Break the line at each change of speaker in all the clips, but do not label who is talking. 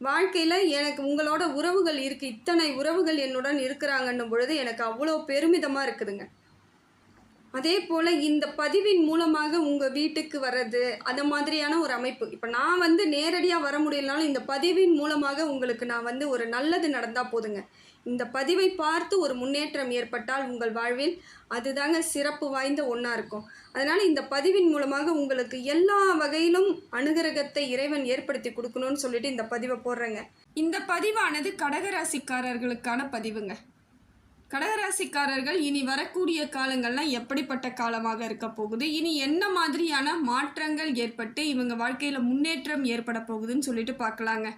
வாழ்க்கையில் எனக்கு உங்களோட உறவுகள் இருக்குது இத்தனை உறவுகள் என்னுடன் இருக்கிறாங்கன்னும் பொழுது எனக்கு அவ்வளோ பெருமிதமாக இருக்குதுங்க. அதே போல் இந்த பதிவின் மூலமாக உங்கள் வீட்டுக்கு வர்றது அந்த மாதிரியான ஒரு அமைப்பு. இப்போ நான் வந்து நேரடியாக வர முடியலனாலும் இந்த பதிவின் மூலமாக உங்களுக்கு நான் வந்து ஒரு நல்லது நடந்தால் போதுங்க. இந்த பதிவை பார்த்து ஒரு முன்னேற்றம் ஏற்பட்டால் உங்கள் வாழ்வில் அதுதாங்க சிறப்பு வாய்ந்த ஒன்றா இருக்கும். அதனால் இந்த பதிவின் மூலமாக உங்களுக்கு எல்லா வகையிலும் அனுகிரகத்தை இறைவன் ஏற்படுத்தி கொடுக்கணும்னு சொல்லிட்டு இந்த பதிவை போடுறேங்க. இந்த பதிவானது கடகராசிக்காரர்களுக்கான பதிவுங்க. கடகராசிக்காரர்கள் இனி வரக்கூடிய காலங்கள்லாம் எப்படிப்பட்ட காலமாக இருக்க போகுது? இனி என்ன மாதிரியான மாற்றங்கள் ஏற்பட்டு இவங்க வாழ்க்கையில் முன்னேற்றம் ஏற்பட போகுதுன்னு சொல்லிட்டு பார்க்கலாங்க.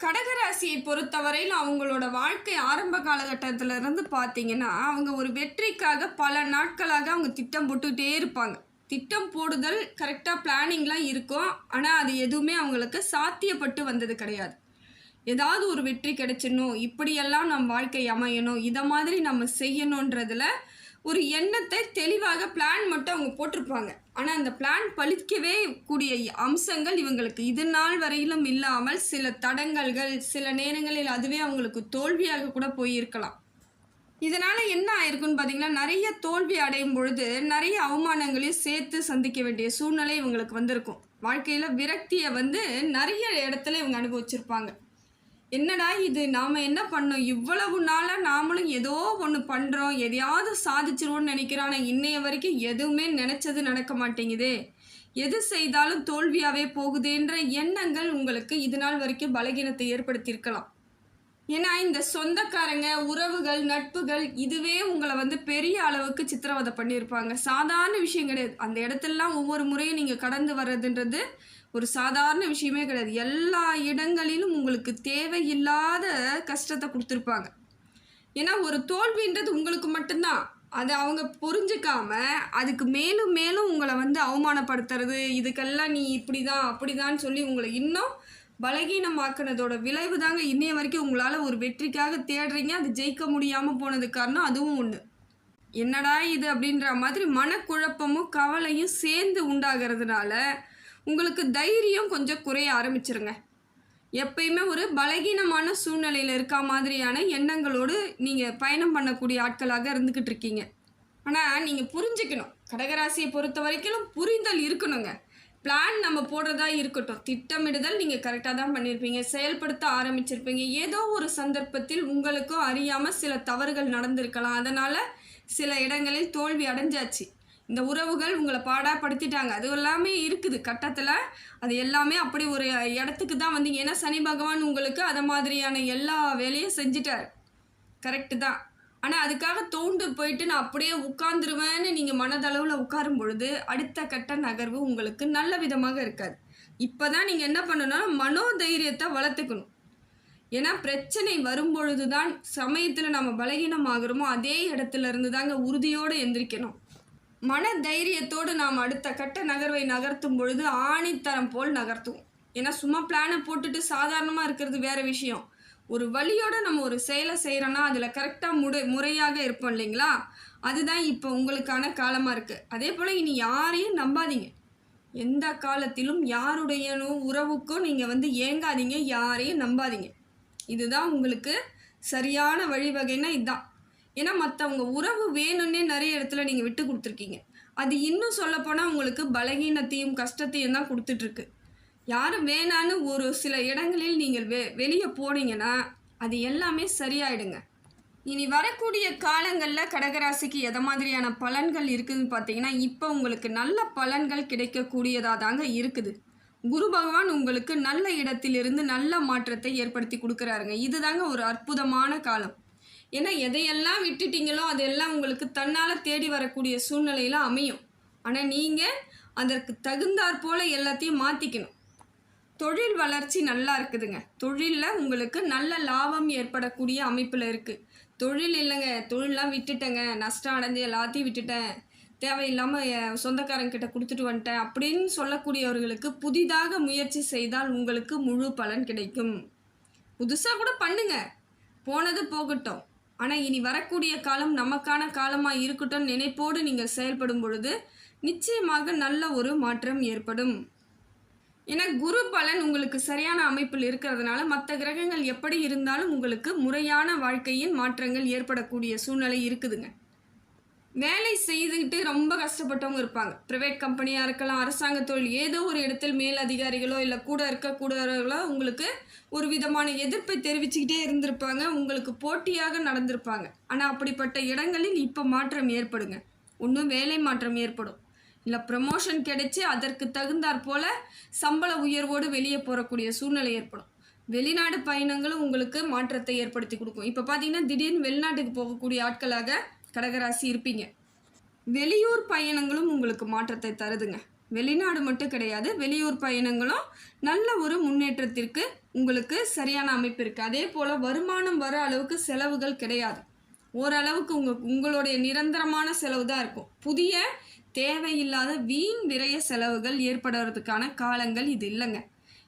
கடகராசியை பொறுத்தவரையில் அவங்களோட வாழ்க்கை ஆரம்ப காலகட்டத்துல இருந்து பார்த்தீங்கன்னா அவங்க ஒரு வெற்றிக்காக பல நாட்களாக அவங்க திட்டம் போட்டுக்கிட்டே இருப்பாங்க. திட்டம் போடுதல் கரெக்டாக பிளானிங்லாம் இருக்கும். ஆனால் அது எதுவுமே அவங்களுக்கு சாத்தியப்பட்டு வந்தது கிடையாது. ஏதாவது ஒரு வெற்றி கிடைச்சிடணும் இப்படியெல்லாம் நம் வாழ்க்கை அமையணும் இதை மாதிரி நம்ம செய்யணுன்றதுல ஒரு எண்ணத்தை தெளிவாக பிளான் மட்டும் அவங்க போட்டிருப்பாங்க. ஆனால் அந்த பிளான் பழிக்கவே கூடிய அம்சங்கள் இவங்களுக்கு. இது நாள் வரையிலும் இல்லாமல் சில தடங்கல்கள் சில நேரங்களில் அதுவே அவங்களுக்கு தோல்வியாக கூட போயிருக்கலாம். இதனால் என்ன ஆயிருக்குன்னு பார்த்தீங்கன்னா நிறைய தோல்வி அடையும் பொழுது நிறைய அவமானங்களையும் சேர்த்து சந்திக்க வேண்டிய சூழ்நிலை இவங்களுக்கு வந்திருக்கும். வாழ்க்கையில் விரக்தியை வந்து நிறைய இடத்துல இவங்க அனுபவிச்சிருப்பாங்க. என்னடா இது? நாம் என்ன பண்ணோம்? இவ்வளவு நாளாக நாமளும் ஏதோ ஒன்று பண்ணுறோம் எதையாவது சாதிச்சிருவோம்னு நினைக்கிறோம். ஆனால் இன்னைய வரைக்கும் எதுவுமே நினச்சது நடக்க மாட்டேங்குதே. எது செய்தாலும் தோல்வியாகவே போகுதுன்ற எண்ணங்கள் உங்களுக்கு இது நாள் வரைக்கும் பலகீனத்தை ஏற்படுத்தியிருக்கலாம். ஏன்னா இந்த சொந்தக்காரங்க உறவுகள் நட்புகள் இதுவே உங்களை வந்து பெரிய அளவுக்கு சித்திரவதை பண்ணியிருப்பாங்க. சாதாரண விஷயம் கிடையாது. அந்த இடத்துலலாம் ஒவ்வொரு முறையும் நீங்கள் கடந்து வர்றதுன்றது ஒரு சாதாரண விஷயமே கிடையாது. எல்லா இடங்களிலும் உங்களுக்கு தேவையில்லாத கஷ்டத்தை கொடுத்துருப்பாங்க. ஏன்னா ஒரு தோல்வின்றது உங்களுக்கு மட்டும்தான். அதை அவங்க புரிஞ்சுக்காம அதுக்கு மேலும் மேலும் உங்களை வந்து அவமானப்படுத்துறது இதுக்கெல்லாம் நீ இப்படி தான் அப்படி தான் சொல்லி உங்களை இன்னும் பலகீனமாக்குனதோட விளைவு தாங்க இன்னைய வரைக்கும் உங்களால் ஒரு வெற்றிக்காக தேடுறீங்க. அது ஜெயிக்க முடியாமல் போனது காரணம் அதுவும் ஒன்று என்னடா இது அப்படின்ற மாதிரி மனக்குழப்பமும் கவலையும் சேர்ந்து உண்டாகிறதுனால உங்களுக்கு தைரியம் கொஞ்சம் குறைய ஆரம்பிச்சிருங்க. எப்பயுமே ஒரு பலகீனமான சூழ்நிலையில் இருக்கா மாதிரியான எண்ணங்களோடு நீங்கள் பயணம் பண்ணக்கூடிய ஆட்களாக இருந்துக்கிட்டு இருக்கீங்க. ஆனால் நீங்கள் புரிஞ்சுக்கணும். கடகராசியை பொறுத்த வரைக்கும் புரிதல் இருக்கணுங்க. பிளான் நம்ம போடுறதா இருக்கட்டும். திட்டமிடுதல் நீங்கள் கரெக்டாக தான் பண்ணியிருப்பீங்க. செயல்படுத்த ஆரம்பிச்சிருப்பீங்க. ஏதோ ஒரு சந்தர்ப்பத்தில் உங்களுக்கும் அறியாமல் சில தவறுகள் நடந்திருக்கலாம். அதனால் சில இடங்களில் தோல்வி அடைஞ்சாச்சு. இந்த உறவுகள் உங்களை பாடாப்படுத்திட்டாங்க. அது எல்லாமே இருக்குது. கட்டத்தில் அது எல்லாமே அப்படி ஒரு இடத்துக்கு தான் வந்தீங்க. ஏன்னா சனி பகவான் உங்களுக்கு அதை மாதிரியான எல்லா வேலையும் செஞ்சிட்டார். கரெக்டு தான். ஆனால் அதுக்காக தோண்டு போயிட்டு நான் அப்படியே உட்காந்துருவேன்னு நீங்கள் மனதளவில் உட்காரும் பொழுது அடுத்த கட்ட நகர்வு உங்களுக்கு நல்ல விதமாக இருக்காது. இப்போ தான் நீங்கள் என்ன பண்ணணும்னா மனோதைரியத்தை வளர்த்துக்கணும். ஏன்னா பிரச்சனை வரும்பொழுது தான் சமயத்தில் நம்ம பலகீனமாகிறோமோ அதே இடத்துல இருந்து தாங்க உறுதியோடு எந்திரிக்கணும். மன தைரியத்தோடு நாம் அடுத்த கட்ட நகர்வை நகர்த்தும் பொழுது ஆணித்தரம் போல் நகர்த்துவோம். ஏன்னா சும்மா பிளானை போட்டுட்டு சாதாரணமாக இருக்கிறது வேறு விஷயம். ஒரு வழியோட நம்ம ஒரு செயலை செய்கிறோன்னா அதில் கரெக்டாக முறை முறையாக இருப்போம் இல்லைங்களா? அதுதான் இப்போ உங்களுக்கான காலமாக இருக்குது அதே போல் இனி யாரையும் நம்பாதீங்க. எந்த காலத்திலும் யாருடைய உறவுக்கும் நீங்கள் வந்து ஏங்காதீங்க யாரையும் நம்பாதீங்க. இதுதான் உங்களுக்கு சரியான வழிவகைன்னா இதுதான். ஏன்னா மற்றவங்க உறவு வேணும்னே நிறைய இடத்துல நீங்கள் விட்டு கொடுத்துருக்கீங்க. அது இன்னும் சொல்லப்போனால் உங்களுக்கு பலகீனத்தையும் கஷ்டத்தையும் தான் கொடுத்துட்ருக்கு. யாரும் வேணான்னு ஒரு சில இடங்களில் நீங்கள் வெ வெளியே போனீங்கன்னா அது எல்லாமே சரியாயிடுங்க. இனி வரக்கூடிய காலங்களில் கடகராசிக்கு எதை மாதிரியான பலன்கள் இருக்குதுன்னு பார்த்தீங்கன்னா இப்போ உங்களுக்கு நல்ல பலன்கள் கிடைக்கக்கூடியதாக தாங்க இருக்குது. குரு பகவான் உங்களுக்கு நல்ல இடத்திலிருந்து நல்ல மாற்றத்தை ஏற்படுத்தி கொடுக்குறாருங்க. இதுதாங்க ஒரு அற்புதமான காலம். ஏன்னா எதையெல்லாம் விட்டுட்டீங்களோ அதெல்லாம் உங்களுக்கு தன்னால் தேடி வரக்கூடிய சூழ்நிலையில் அமையும். ஆனால் நீங்கள் அதற்கு தகுந்தாற் போல் எல்லாத்தையும் மாற்றிக்கணும் தொழில் வளர்ச்சி நல்லா இருக்குதுங்க. தொழிலில் உங்களுக்கு நல்ல லாபம் ஏற்படக்கூடிய அமைப்பில் இருக்குது தொழில் இல்லைங்க. தொழிலெலாம் விட்டுட்டேங்க. நஷ்டம் அடைஞ்சு எல்லாத்தையும் விட்டுட்டேன். தேவையில்லாமல் சொந்தக்காரங்கிட்ட கொடுத்துட்டு வந்துட்டேன் அப்படின்னு சொல்லக்கூடியவர்களுக்கு புதிதாக முயற்சி செய்தால் உங்களுக்கு முழு பலன் கிடைக்கும். புதுசாக கூட பண்ணுங்க. போனது போகட்டும். ஆனால் இனி வரக்கூடிய காலம் நமக்கான காலமாக இருக்கட்டும் நினைப்போடு நீங்கள் செயல்படும் பொழுது நிச்சயமாக நல்ல ஒரு மாற்றம் ஏற்படும். ஏன்னா குரு பலன் உங்களுக்கு சரியான அமைப்பில் இருக்கிறதுனால மற்ற கிரகங்கள் எப்படி இருந்தாலும் உங்களுக்கு முறையான வாழ்க்கையின் மாற்றங்கள் ஏற்படக்கூடிய சூழ்நிலை இருக்குதுங்க. வேலை செய்துக்கிட்டு ரொம்ப கஷ்டப்பட்டவங்க இருப்பாங்க. ப்ரைவேட் கம்பெனியாக இருக்கலாம் அரசாங்க தொழில் ஏதோ ஒரு இடத்தில் மேல் அதிகாரிகளோ இல்லை கூட இருக்கக்கூடியவர்களோ உங்களுக்கு ஒரு விதமான எதிர்ப்பை தெரிவிச்சுக்கிட்டே இருந்திருப்பாங்க. உங்களுக்கு போட்டியாக நடந்திருப்பாங்க. ஆனால் அப்படிப்பட்ட இடங்களில் இப்போ மாற்றம் ஏற்படுங்க. ஒன்றும் வேலை மாற்றம் ஏற்படும். இல்லை ப்ரமோஷன் கிடைச்சி அதற்கு தகுந்தாற் போல சம்பள உயர்வோடு வெளியே போகக்கூடிய சூழ்நிலை ஏற்படும். வெளிநாடு பயணங்களும் உங்களுக்கு மாற்றத்தை ஏற்படுத்தி கொடுக்கும். இப்போ பார்த்தீங்கன்னா திடீர்னு வெளிநாட்டுக்கு போகக்கூடிய ஆட்களாக கடகராசி இருப்பீங்க. வெளியூர் பயணங்களும் உங்களுக்கு மாற்றத்தை தருதுங்க. வெளிநாடு மட்டும் கிடையாது வெளியூர் பயணங்களும் நல்ல ஒரு முன்னேற்றத்திற்கு உங்களுக்கு சரியான அமைப்பு இருக்குது அதே போல் வருமானம் வர அளவுக்கு செலவுகள் கிடையாது. ஓரளவுக்கு உங்கள் உங்களுடைய நிரந்தரமான செலவு தான் இருக்கும். புதிய தேவையில்லாத வீண் விரைய செலவுகள் ஏற்படுறதுக்கான காலங்கள் இது இல்லைங்க.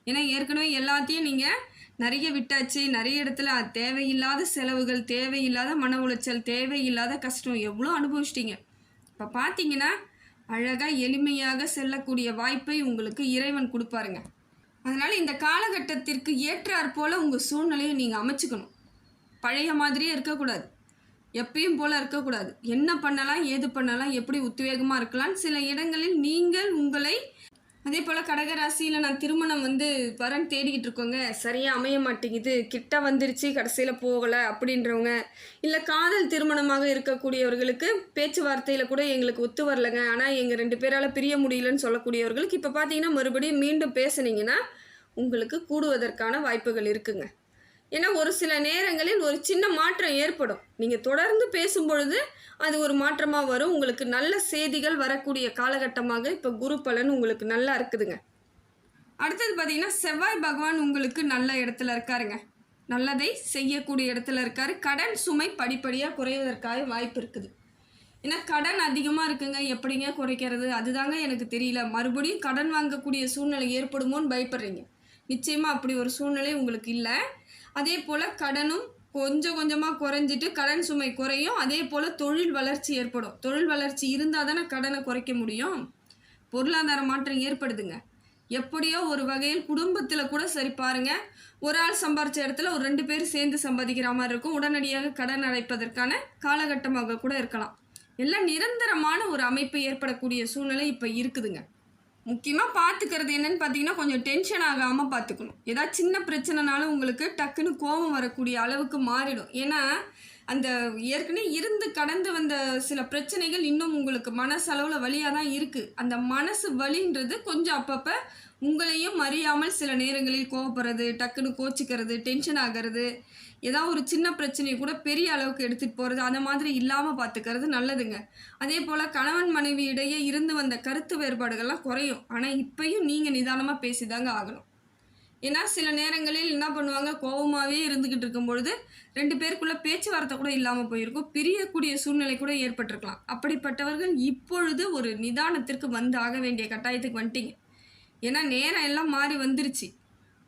ஏன்னா ஏற்கனவே எல்லாத்தையும் நீங்கள் நிறைய விட்டாச்சு நிறைய இடத்துல அது தேவையில்லாத செலவுகள் தேவையில்லாத மன உளைச்சல் தேவையில்லாத கஷ்டம் எவ்வளோ அனுபவிச்சிட்டிங்க. இப்போ பார்த்தீங்கன்னா அழகாக எளிமையாக செல்லக்கூடிய வாய்ப்பை உங்களுக்கு இறைவன் கொடுப்பாருங்க. அதனால் இந்த காலகட்டத்திற்கு ஏற்றாற் போல் உங்கள் சூழ்நிலையை நீங்கள் அமைச்சுக்கணும். பழைய மாதிரியே இருக்கக்கூடாது. எப்பயும் போல் இருக்கக்கூடாது. என்ன பண்ணலாம் ஏது பண்ணலாம் எப்படி உத்வேகமாக இருக்கலாம் சில இடங்களில் நீங்கள் உங்களை அதே போல் கடகராசியில் நான் திருமணம் வந்து வரன் தேடிக்கிட்டு இருக்கோங்க. சரியாக அமைய மாட்டேங்குது. கிட்ட வந்துருச்சு கடைசியில் போகலை அப்படின்றவங்க. இல்லை காதல் திருமணமாக இருக்கக்கூடியவர்களுக்கு பேச்சுவார்த்தையில் கூட எங்களுக்கு ஒத்து வரலைங்க. ஆனால் எங்கள் ரெண்டு பேரால் பிரிய முடியலன்னு சொல்லக்கூடியவர்களுக்கு இப்போ பார்த்தீங்கன்னா மறுபடியும் மீண்டும் பேசுனீங்கன்னா உங்களுக்கு கூடுவதற்கான வாய்ப்புகள் இருக்குங்க. ஏன்னா ஒரு சில நேரங்களில் ஒரு சின்ன மாற்றம் ஏற்படும். நீங்கள் தொடர்ந்து பேசும் பொழுது அது ஒரு மாற்றமாக வரும். உங்களுக்கு நல்ல செய்திகள் வரக்கூடிய காலகட்டமாக இப்போ குரு பலன் உங்களுக்கு நல்லா இருக்குதுங்க. அடுத்தது பார்த்தீங்கன்னா செவ்வாய் பகவான் உங்களுக்கு நல்ல இடத்துல இருக்காருங்க. நல்லதை செய்யக்கூடிய இடத்துல இருக்காரு. கடன் சுமை படிப்படியாக குறைவதற்காக வாய்ப்பு இருக்குது. ஏன்னா கடன் அதிகமாக இருக்குங்க. எப்படிங்க குறைக்கிறது? அதுதாங்க எனக்கு தெரியல. மறுபடியும் கடன் வாங்கக்கூடிய சூழ்நிலை ஏற்படுமோன்னு பயப்படுறீங்க. நிச்சயமாக அப்படி ஒரு சூழ்நிலை உங்களுக்கு இல்லை. அதே போல் கடனும் கொஞ்சம் கொஞ்சமாக குறைஞ்சிட்டு கடன் சுமை குறையும். அதே போல் தொழில் வளர்ச்சி ஏற்படும். தொழில் வளர்ச்சி இருந்தால் தானே கடனை குறைக்க முடியும். பொருளாதார மாற்றம் ஏற்படுதுங்க. எப்படியோ ஒரு வகையில் குடும்பத்தில் கூட சரி பாருங்க. ஒரு ஆள் சம்பாரிச்ச இடத்துல ஒரு ரெண்டு பேர் சேர்ந்து சம்பாதிக்கிற மாதிரி இருக்கும். உடனடியாக கடன் அடைப்பதற்கான காலகட்டமாக கூட இருக்கலாம். எல்லாம் நிரந்தரமான ஒரு அமைப்பு ஏற்படக்கூடிய சூழ்நிலை இப்போ இருக்குதுங்க. முக்கியமாக பார்த்துக்கிறது என்னென்னு பார்த்தீங்கன்னா கொஞ்சம் டென்ஷன் ஆகாமல் பார்த்துக்கணும் ஏதாவது சின்ன பிரச்சனைனாலும் உங்களுக்கு டக்குன்னு கோபம் வரக்கூடிய அளவுக்கு மாறிடும். ஏன்னா அந்த ஏற்கனவே இருந்து கடந்து வந்த சில பிரச்சனைகள் இன்னும் உங்களுக்கு மனசளவில் வழியாக தான் இருக்குது அந்த மனசு வலின்றது கொஞ்சம் அப்பப்போ உங்களையும் அறியாமல் சில நேரங்களில் கோவப்படுறது டக்குன்னு கோச்சிக்கிறது டென்ஷன் ஆகிறது ஏதாவது ஒரு சின்ன பிரச்சனையை கூட பெரிய அளவுக்கு எடுத்துகிட்டு போகிறது அந்த மாதிரி இல்லாமல் பார்த்துக்கிறது நல்லதுங்க. அதே போல் கணவன் மனைவி இடையே இருந்து வந்த கருத்து வேறுபாடுகள்லாம் குறையும். ஆனால் இப்பயும் நீங்கள் நிதானமாக பேசிதாங்க ஆகணும். ஏன்னா சில நேரங்களில் என்ன பண்ணுவாங்க? கோபமாகவே இருந்துக்கிட்டு இருக்கும் பொழுது ரெண்டு பேருக்குள்ளே பேச்சுவார்த்தை கூட இல்லாமல் போயிருக்கும். பிரியக்கூடிய சூழ்நிலை கூட ஏற்பட்டிருக்கலாம். அப்படிப்பட்டவர்கள் இப்பொழுது ஒரு நிதானத்திற்கு வந்து ஆக வேண்டிய கட்டாயத்துக்கு வந்துட்டீங்க. ஏன்னா நேரம் எல்லாம் மாறி வந்துருச்சு.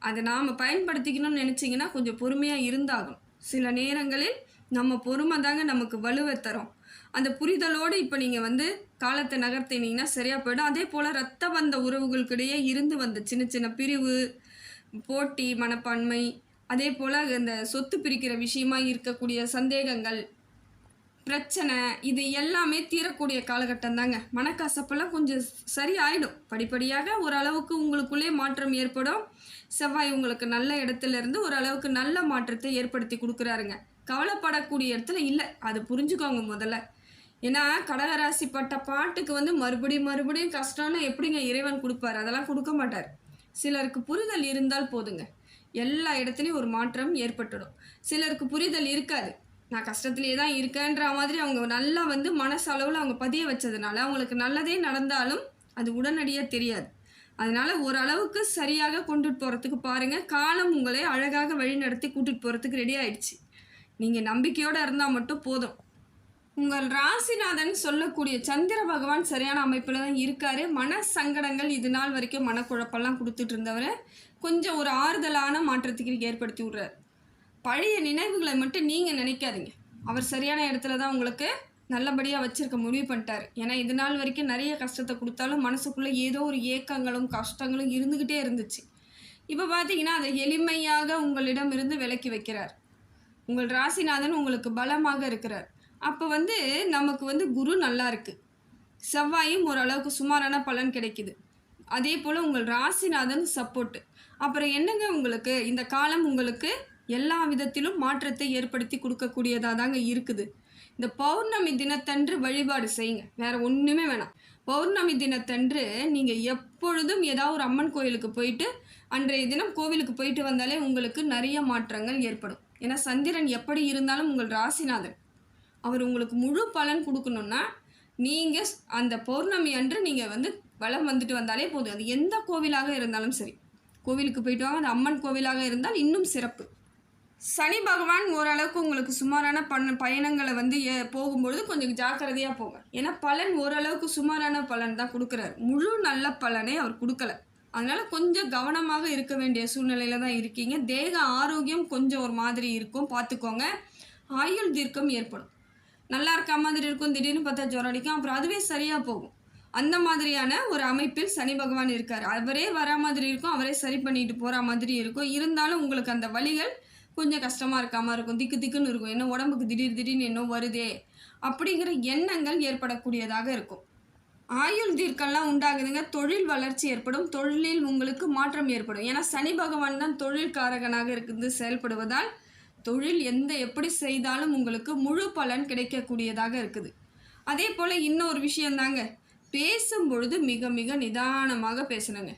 அதை நாம் பயன்படுத்திக்கணும்னு நினச்சிங்கன்னா கொஞ்சம் பொறுமையாக இருந்தாகும். சில நேரங்களில் நம்ம பொறுமை தாங்க நமக்கு வலுவை தரும். அந்த புரிதலோடு இப்போ நீங்கள் வந்து காலத்தை நகர்த்தினீங்கன்னா சரியாக போயிடும். அதே போல் ரத்த பந்த உறவுகளுக்கிடையே இருந்து வந்த சின்ன சின்ன பிரிவு போட்டி மனப்பான்மை அதே போல் இந்த சொத்து பிரிக்கிற விஷயமா இருக்கக்கூடிய சந்தேகங்கள் பிரச்சனை இது எல்லாமே தீரக்கூடிய காலகட்டம் தாங்க. மனக்கசப்பெல்லாம் கொஞ்சம் சரியாயிடும். படிப்படியாக ஓரளவுக்கு உங்களுக்குள்ளே மாற்றம் ஏற்படும். செவ்வாய் உங்களுக்கு நல்ல இடத்துல இருந்து ஓரளவுக்கு நல்ல மாற்றத்தை ஏற்படுத்தி கொடுக்குறாருங்க. கவலைப்படக்கூடிய இடத்துல இல்லை. அது புரிஞ்சுக்கோங்க முதல்ல. ஏன்னா கடகராசி பட்ட பாட்டுக்கு வந்து மறுபடியும் மறுபடியும் கஷ்டம்னு எப்படிங்க இறைவன் கொடுப்பாரு? அதெல்லாம் கொடுக்க மாட்டார். சிலருக்கு புரிதல் இருந்தால் போதுங்க. எல்லா இடத்துலையும் ஒரு மாற்றம் ஏற்பட்டுடும். சிலருக்கு புரிதல் இருக்காது. நான் கஷ்டத்துலேயே தான் இருக்கேன்ற மாதிரி அவங்க நல்லா வந்து மனசளவில் அவங்க பதிய வச்சதுனால அவங்களுக்கு நல்லதே நடந்தாலும் அது உடனடியாக தெரியாது. அதனால் ஓரளவுக்கு சரியாக கொண்டுட்டு போகிறதுக்கு பாருங்கள் காலம் உங்களை அழகாக வழிநடத்தி கூட்டிகிட்டு போகிறதுக்கு ரெடி ஆயிடுச்சு. நீங்கள் நம்பிக்கையோடு இருந்தால் மட்டும் போதும். உங்கள் ராசிநாதன் சொல்லக்கூடிய சந்திர பகவான் சரியான அமைப்பில் தான் இருக்கார். மன சங்கடங்கள் இது நாள் வரைக்கும் மனக்குழப்பெல்லாம் கொடுத்துட்டு இருந்தவர் கொஞ்சம் ஒரு ஆறுதலான மாற்றத்துக்கு ஏற்படுத்தி விடுறார். பழைய நினைவுகளை மட்டும் நீங்கள் நினைக்காதீங்க. அவர் சரியான இடத்துல தான் உங்களுக்கு நல்லபடியாக வச்சிருக்க முடிவு பண்ணிட்டாரு. ஏன்னா இது நாள் வரைக்கும் நிறைய கஷ்டத்தை கொடுத்தாலும் மனசுக்குள்ளே ஏதோ ஒரு ஏக்கங்களும் கஷ்டங்களும் இருந்துக்கிட்டே இருந்துச்சு. இப்போ பார்த்தீங்கன்னா அதை எளிமையாக உங்களிடமிருந்து விலக்கி வைக்கிறார். உங்கள் ராசிநாதன் உங்களுக்கு பலமாக இருக்கிறார். அப்போ வந்து நமக்கு வந்து குரு நல்லா இருக்குது செவ்வாயும் ஓரளவுக்கு சுமாரான பலன் கிடைக்குது. அதே போல் உங்கள் ராசிநாதன் சப்போர்ட்டு அப்புறம் என்னங்க உங்களுக்கு? இந்த காலம் உங்களுக்கு எல்லா விதத்திலும் மாற்றத்தை ஏற்படுத்தி கொடுக்கக்கூடியதாக தாங்க இருக்குது. இந்த பௌர்ணமி தினத்தன்று வழிபாடு செய்யுங்க. வேற ஒன்றுமே வேணாம். பௌர்ணமி தினத்தன்று நீங்கள் எப்பொழுதும் ஏதாவது ஒரு அம்மன் கோயிலுக்கு போயிட்டு அன்றைய தினம் கோவிலுக்கு போயிட்டு வந்தாலே உங்களுக்கு நிறைய மாற்றங்கள் ஏற்படும். ஏன்னா சந்திரன் எப்படி இருந்தாலும் உங்கள் ராசிநாதன். அவர் உங்களுக்கு முழு பலன் கொடுக்கணுன்னா நீங்கள் அந்த பௌர்ணமி அன்று நீங்கள் வந்து வலம் வந்துட்டு வந்தாலே போதும். அது எந்த கோவிலாக இருந்தாலும் சரி. கோவிலுக்கு போயிட்டு வாங்க. அது அம்மன் கோவிலாக இருந்தால் இன்னும் சிறப்பு. சனி பகவான் ஓரளவுக்கு உங்களுக்கு சுமாரான பண்ண பயணங்களை வந்து ஏ- போகும்பொழுது கொஞ்சம் ஜாக்கிரதையாக போங்க. ஏன்னா பலன் ஓரளவுக்கு சுமாரான பலன் தான் கொடுக்குறாரு. முழு நல்ல பலனை அவர் கொடுக்கல. அதனால் கொஞ்சம் கவனமாக இருக்க வேண்டிய சூழ்நிலையில தான் இருக்கீங்க. தேக ஆரோக்கியம் கொஞ்சம் ஒரு மாதிரி இருக்கும். பார்த்துக்கோங்க ஆயுள் தீர்க்கம் ஏற்படும். நல்லா இருக்க மாதிரி இருக்கும். திடீர்னு பார்த்தா ஜுரம் அடிக்கும். அப்புறம் அதுவே சரியாக போகும். அந்த மாதிரியான ஒரு அமைப்பில் சனி பகவான் இருக்கார். அவரே வரா மாதிரி இருக்கும். அவரே சரி பண்ணிட்டு போகிற மாதிரி இருக்கும். இருந்தாலும் உங்களுக்கு அந்த வழிகள் கொஞ்சம் கஷ்டமாக இருக்காமல் இருக்கும். திக்கு திக்குன்னு இருக்கும். என்ன உடம்புக்கு திடீர் திடீர்னு என்ன வருதே? அப்படிங்கிற எண்ணங்கள் ஏற்படக்கூடியதாக இருக்கும். ஆயுள் தீர்க்கம்லாம் உண்டாகுதுங்க. தொழில் வளர்ச்சி ஏற்படும். தொழிலில் உங்களுக்கு மாற்றம் ஏற்படும். ஏன்னா சனி பகவான் தான் தொழில் காரகனாக இருக்குது செயல்படுவதால் தொழில் எந்த எப்படி செய்தாலும் உங்களுக்கு முழு பலன் கிடைக்கக்கூடியதாக இருக்குது. அதே போல் இன்னொரு விஷயந்தாங்க. பேசும் பொழுது மிக மிக நிதானமாக பேசணுங்க.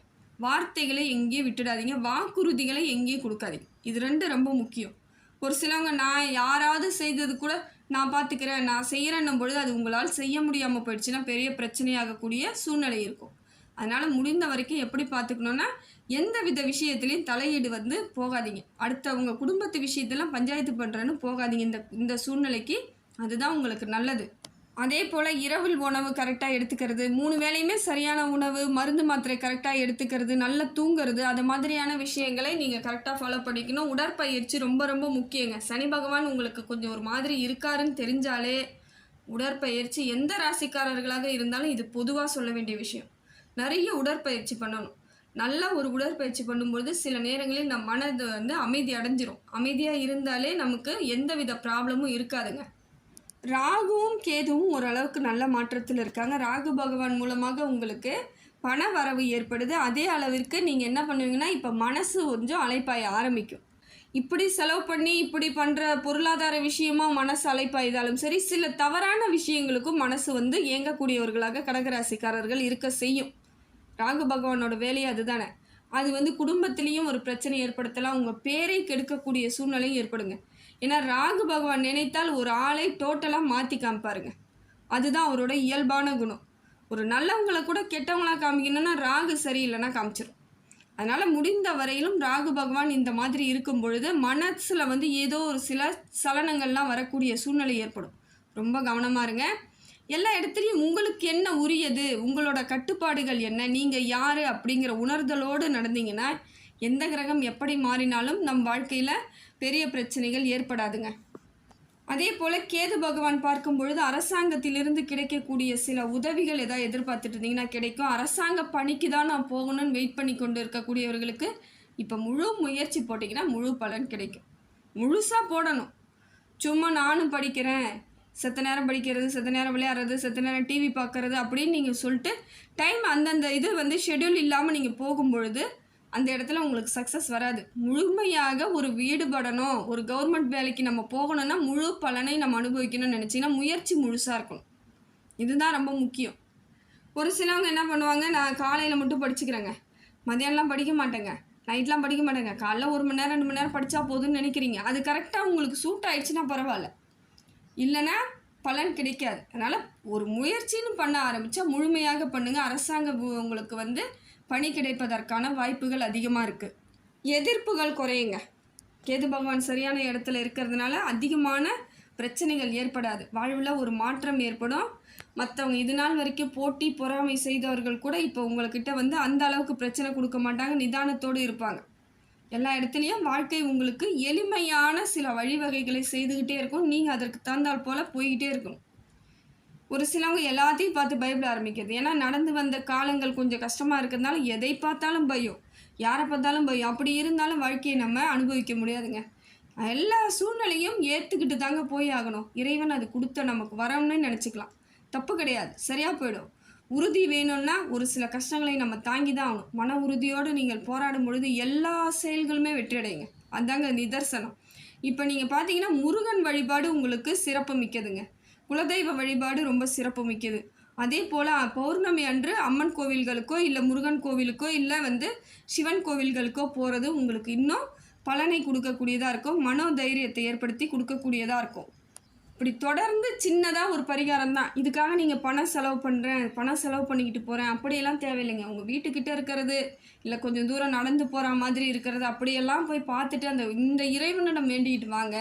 வார்த்தைகளை எங்கேயும் விட்டுடாதீங்க. வாக்குறுதிகளை எங்கேயும் கொடுக்காதீங்க. இது ரெண்டு ரொம்ப முக்கியம். ஒரு சிலவங்க நான் யாராவது செய்தது கூட நான் பார்த்துக்கிறேன் நான் செய்கிறேன்னும் பொழுது அது உங்களால் செய்ய முடியாமல் போயிடுச்சுன்னா பெரிய பிரச்சனையாகக்கூடிய சூழ்நிலை இருக்கும். அதனால் முடிந்த வரைக்கும் எப்படி பார்த்துக்கணுன்னா எந்த வித விஷயத்துலையும் தலையீடு வந்து போகாதீங்க. அடுத்தவங்க குடும்பத்து விஷயத்தெல்லாம் பஞ்சாயத்து பண்ணுறேன்னு போகாதீங்க. இந்த இந்த சூழ்நிலைக்கு அதுதான் உங்களுக்கு நல்லது. அதே போல் இரவில் உணவு கரெக்டாக எடுத்துக்கிறது மூணு வேளையுமே சரியான உணவு மருந்து மாத்திரை கரெக்டாக எடுத்துக்கிறது நல்லா தூங்குறது அது மாதிரியான விஷயங்களை நீங்கள் கரெக்டாக ஃபாலோ பண்ணிக்கணும். உடற்பயிற்சி ரொம்ப ரொம்ப முக்கியங்க. சனி பகவான் உங்களுக்கு கொஞ்சம் ஒரு மாதிரி இருக்காருன்னு தெரிஞ்சாலே உடற்பயிற்சி எந்த ராசிக்காரர்களாக இருந்தாலும் இது பொதுவாக சொல்ல வேண்டிய விஷயம். நிறைய உடற்பயிற்சி பண்ணணும். நல்லா ஒரு உடற்பயிற்சி பண்ணும்பொழுது சில நேரங்களில் நம் மனது வந்து அமைதி அடைஞ்சிரும். அமைதியாக இருந்தாலே நமக்கு எந்தவித ப்ராப்ளமும் இருக்காதுங்க. ராகுவும் கேதுவும் ஓரளவுக்கு நல்ல மாற்றத்தில் இருக்காங்க. ராகு பகவான் மூலமாக உங்களுக்கு பண வரவு ஏற்படுது. அதே அளவிற்கு நீங்கள் என்ன பண்ணுவீங்கன்னா இப்போ மனசு கொஞ்சம் அலைப்பாய ஆரம்பிக்கும். இப்படி செலவு பண்ணி இப்படி பண்ணுற பொருளாதார விஷயமா மனசு அலைப்பாய்தாலும் சரி சில தவறான விஷயங்களுக்கும் மனசு வந்து இயங்கக்கூடியவர்களாக கடகராசிக்காரர்கள் இருக்க செய்யும். ராகு பகவானோட வேலையை அதுதானே. அது வந்து குடும்பத்திலையும் ஒரு பிரச்சனை ஏற்படுத்தலாம். உங்கள் பேரை கெடுக்கக்கூடிய சூழ்நிலையும் ஏற்படுங்க. ஏன்னா ராகு பகவான் நினைத்தால் ஒரு ஆளை டோட்டலாக மாற்றி காமிப்பாருங்க. அதுதான் அவரோட இயல்பான குணம். ஒரு நல்லவங்களை கூட கெட்டவங்களாக காமிக்கணும்னா ராகு சரியில்லைன்னா காமிச்சிடும் அதனால் முடிந்த வரையிலும் ராகு பகவான் இந்த மாதிரி இருக்கும் பொழுது மனசில் வந்து ஏதோ ஒரு சில சலனங்கள்லாம் வரக்கூடிய சூழ்நிலை ஏற்படும். ரொம்ப கவனமாக இருங்க. எல்லா இடத்துலையும் உங்களுக்கு என்ன உரியது உங்களோட கட்டுப்பாடுகள் என்ன நீங்கள் யார் அப்படிங்கிற உணர்தலோடு நடந்தீங்கன்னா எந்த கிரகம் எப்படி மாறினாலும் நம் வாழ்க்கையில் பெரிய பிரச்சனைகள் ஏற்படாதுங்க. அதே போல் கேது பகவான் பார்க்கும் பொழுது அரசாங்கத்திலிருந்து கிடைக்கக்கூடிய சில உதவிகள் ஏதாவது எதிர்பார்த்துட்டு இருந்தீங்கன்னா கிடைக்கும். அரசாங்க பணிக்கு தான் நான் போகணும்னு வெயிட் பண்ணி கொண்டு இருக்கக்கூடியவர்களுக்கு இப்போ முழு முயற்சி போட்டிங்கன்னா முழு பலன் கிடைக்கும். முழுசாக போடணும். சும்மா நானும் படிக்கிறேன். செத்த நேரம் படிக்கிறது செத்த நேரம் விளையாடுறது செத்த நேரம் டிவி பார்க்குறது அப்படின்னு நீங்கள் சொல்லிட்டு டைம் அந்தந்த இது வந்து ஷெட்யூல் இல்லாமல் நீங்கள் போகும்பொழுது அந்த இடத்துல உங்களுக்கு சக்ஸஸ் வராது. முழுமையாக ஒரு ஈடுபடணும் ஒரு கவர்மெண்ட் வேலைக்கு நம்ம போகணும்னா முழு பலனை நம்ம அனுபவிக்கணும்னு நினச்சிங்கன்னா முயற்சி முழுசாக இருக்கணும். இதுதான் ரொம்ப முக்கியம். ஒரு சிலவங்க என்ன பண்ணுவாங்க நான் காலையில் மட்டும் படிச்சுக்கிறேங்க. மதியானம்லாம் படிக்க மாட்டேங்க. நைட்லாம் படிக்க மாட்டேங்க. காலைல ஒரு மணி நேரம் ரெண்டு மணி நேரம் படித்தா போதும்னு நினைக்கிறீங்க. அது கரெக்டாக உங்களுக்கு சூட் ஆயிடுச்சுன்னா பரவாயில்ல. இல்லைன்னா பலன் கிடைக்காது. அதனால் ஒரு முயற்சின்னு பண்ண ஆரம்பித்தா முழுமையாக பண்ணுங்கள் அரசாங்கம் உங்களுக்கு வந்து பணி கிடைப்பதற்கான வாய்ப்புகள் அதிகமாக இருக்குது எதிர்ப்புகள் குறையுங்க. கேது பகவான் சரியான இடத்துல இருக்கிறதுனால அதிகமான பிரச்சனைகள் ஏற்படாது. வாழ்வில் ஒரு மாற்றம் ஏற்படும். மற்றவங்க இது நாள் வரைக்கும் போட்டி பொறாமை செய்தவர்கள் கூட இப்போ உங்கள்கிட்ட வந்து அந்த அளவுக்கு பிரச்சனை கொடுக்க மாட்டாங்க. நிதானத்தோடு இருப்பாங்க. எல்லா இடத்துலையும் வாழ்க்கை உங்களுக்கு எளிமையான சில வழிவகைகளை செய்துக்கிட்டே இருக்கும். நீங்கள் அதற்கு தந்தால் போல் போய்கிட்டே இருக்கணும். ஒரு சிலவங்க எல்லாத்தையும் பார்த்து பயப்பட ஆரம்பிக்கிறது. ஏன்னா நடந்து வந்த காலங்கள் கொஞ்சம் கஷ்டமாக இருக்கிறதுனால எதை பார்த்தாலும் பயம். யாரை பார்த்தாலும் பயம். அப்படி இருந்தாலும் வாழ்க்கையை நம்ம அனுபவிக்க முடியாதுங்க. எல்லா சூழ்நிலையும் ஏற்றுக்கிட்டு தாங்க போய் ஆகணும். இறைவன் அது கொடுத்த நமக்கு வரணும்னு நினச்சிக்கலாம். தப்பு கிடையாது. சரியாக போயிடும். உறுதி வேணும்னா ஒரு சில கஷ்டங்களை நம்ம தாங்கி தான் ஆகணும். மன உறுதியோடு நீங்கள் போராடும் பொழுது எல்லா செயல்களுமே வெற்றியடையுங்க அதாங்க நிதர்சனம். இப்போ நீங்கள் பார்த்தீங்கன்னா முருகன் வழிபாடு உங்களுக்கு சிறப்பு மிக்கதுங்க. குலதெய்வ வழிபாடு ரொம்ப சிறப்பு மிக்கது அதே போல் பௌர்ணமி அன்று அம்மன் கோவில்களுக்கோ இல்லை முருகன் கோவிலுக்கோ இல்லை வந்து சிவன் கோவில்களுக்கோ போகிறது உங்களுக்கு இன்னும் பலனை கொடுக்கக்கூடியதாக இருக்கும். மனோ தைரியத்தை ஏற்படுத்தி கொடுக்கக்கூடியதாக இருக்கும். இப்படி தொடர்ந்து சின்னதாக ஒரு பரிகாரம் தான் இதுக்காக நீங்கள் பணம் செலவு பண்ணுறேன் பணம் செலவு பண்ணிக்கிட்டு போகிறேன் அப்படியெல்லாம் தேவையில்லைங்க. உங்கள் வீட்டுக்கிட்ட இருக்கிறது இல்லை கொஞ்சம் தூரம் நடந்து போகிற மாதிரி இருக்கிறது அப்படியெல்லாம் போய் பார்த்துட்டு அந்த இந்த இறைவனிடம் வேண்டிக்கிட்டு வாங்க.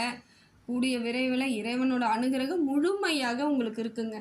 கூடிய விரைவில் இறைவனோட அனுகிரகம் முழுமையாக உங்களுக்கு இருக்குங்க.